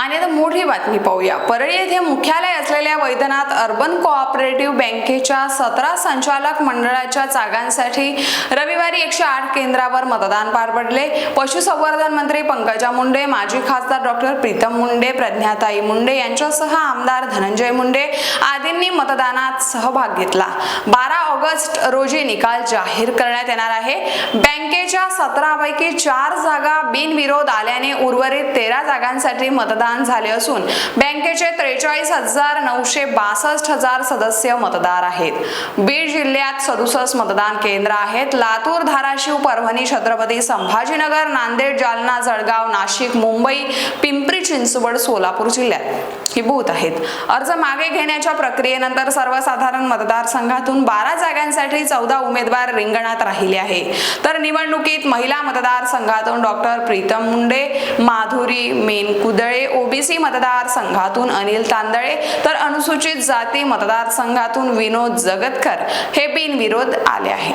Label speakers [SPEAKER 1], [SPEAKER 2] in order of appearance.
[SPEAKER 1] आणि आता मोठी बातमी पाहूया. परळी येथे मुख्यालय असलेल्या वैद्यनाथ अर्बन कोऑपरेटिव्ह बँकेच्या सतरा संचालक मंडळाच्या जागांसाठी रविवारी एकशे आठ केंद्रावर मतदान पार पडले. पशुसंवर्धन मंत्री पंकजा मुंडे माजी खासदार डॉक्टर प्रीतम मुंडे प्रज्ञाताई मुंडे यांच्यासह आमदार धनंजय मुंडे आदींनी मतदानात सहभाग घेतला. बारा ऑगस्ट रोजी निकाल जाहीर करण्यात येणार आहे. बँकेच्या सतरा पैकी चार जागा बिनविरोध आल्याने उर्वरित तेरा जागांसाठी मतदान झाले असून बँकेचे त्रेचाळीस हजार नऊशे बासष्ट हजार सदस्य मतदार आहेत. बीड जिल्ह्यात सदुसष्ट मतदान केंद्र आहेत. लातूर धाराशिव परभणी छत्रपती संभाजीनगर नांदेड जालना जळगाव नाशिक मुंबई पिंपरी चिंचवड सोलापूर जिल्ह्यात ही बूथ आहेत. अर्ज मागे घेण्याच्या प्रक्रियेनंतर सर्वसाधारण मतदारसंघातून बारा जागांसाठी चौदा उमेदवार रिंगणात राहिले आहे. तर निवडणुकीत महिला मतदारसंघातून डॉक्टर प्रीतम मुंडे माधुरी मेनकुदळे ओबीसी मतदारसंघातून अनिल तांदळे तर अनुसूचित जाती मतदारसंघातून विनोद जगतकर. हे बिनविरोध आले आहे.